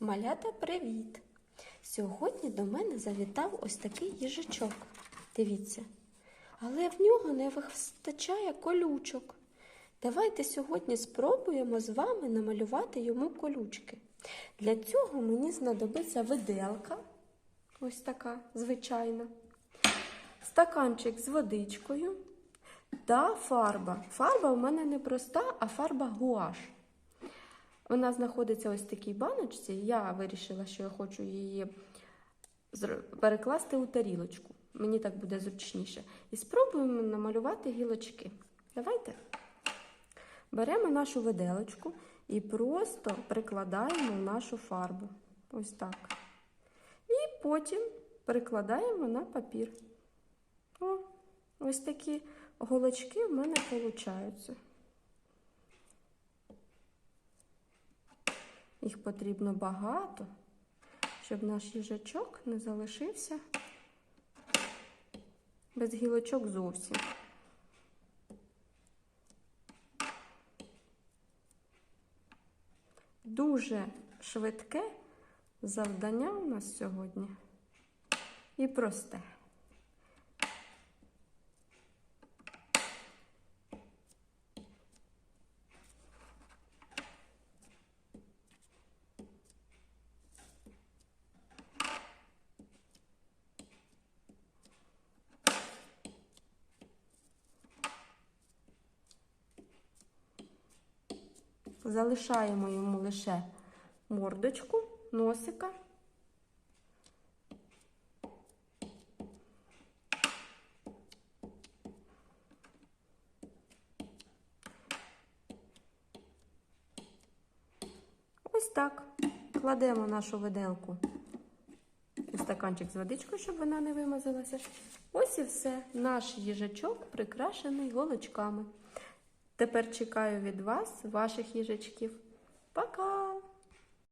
Малята, привіт! Сьогодні до мене завітав ось такий їжачок. Дивіться. Але в нього не вистачає колючок. Давайте сьогодні спробуємо з вами намалювати йому колючки. Для цього мені знадобиться виделка, ось така звичайна, стаканчик з водичкою та фарба. Фарба у мене не проста, а фарба гуаш. Вона знаходиться ось в такій баночці. Я вирішила, що я хочу її перекласти у тарілочку. Мені так буде зручніше. І спробуємо намалювати гілочки. Давайте. Беремо нашу виделочку і просто прикладаємо нашу фарбу. Ось так. І потім прикладаємо на папір. О, ось такі голочки в мене получаються. Їх потрібно багато, щоб наш їжачок не залишився без гілочок зовсім. Дуже швидке завдання у нас сьогодні і просте. Залишаємо йому лише мордочку, носика. Ось так. Кладемо нашу виделку у стаканчик з водичкою, щоб вона не вимазалася. Ось і все. Наш їжачок прикрашений голочками. Тепер чекаю від вас, ваших їжачків. Пока!